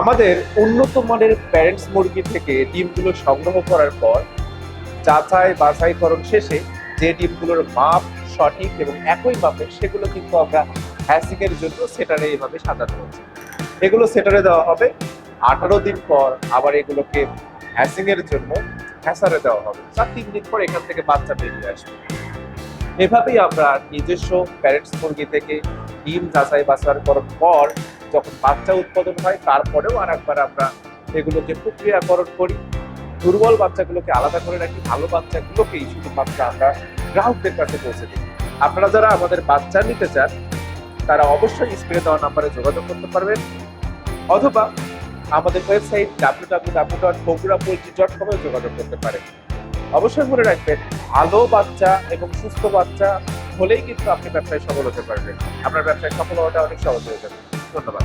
আমাদের উন্নত মানের প্যারেন্টস মুরগি থেকে ডিমগুলো সংগ্রহ করার পর যাচাই বাছাইকরণ শেষে যে ডিমগুলোর মাপ সঠিক এবং একই মাপের সেগুলো কিন্তু আমরা হ্যাসিং এর জন্য সেটারে এইভাবে সাজানো হচ্ছে। এগুলো সেটারে দেওয়া হবে। আঠারো দিন পর আবার এগুলোকে হ্যাসিং এর জন্য হ্যাসারে দেওয়া হবে। চার, তিন দিন পর এখান থেকে বাচ্চা বেরিয়ে আসবে। এভাবেই আমরা নিজস্ব প্যারেন্টস মুরগি থেকে ডিম যাচাই বাছাই করার পর যখন বাচ্চা উৎপাদন হয়, তারপরেও আর একবার আমরা এগুলোকে প্রক্রিয়াকরণ করি। দুর্বল বাচ্চাগুলোকে আলাদা করে রাখি, ভালো বাচ্চাগুলোকেই শুধুমাত্র আমরা গ্রাহকদের কাছে পৌঁছে দিই। আপনারা যারা আমাদের বাচ্চা নিতে চান, তারা অবশ্যই স্ক্রিনে দেওয়া নাম্বারে যোগাযোগ করতে পারবেন। অথবা আমাদের website W W W dot Bogura poultry dot কমে যোগাযোগ করতে পারেন। অবশ্যই মনে রাখবেন, ভালো বাচ্চা এবং সুস্থ বাচ্চা হলেই কিন্তু আপনি ব্যবসায় সফল হতে পারবেন। আপনার ব্যবসায় সফল হওয়াটা অনেক সহজ হয়ে যাবে। ধন্যবাদ।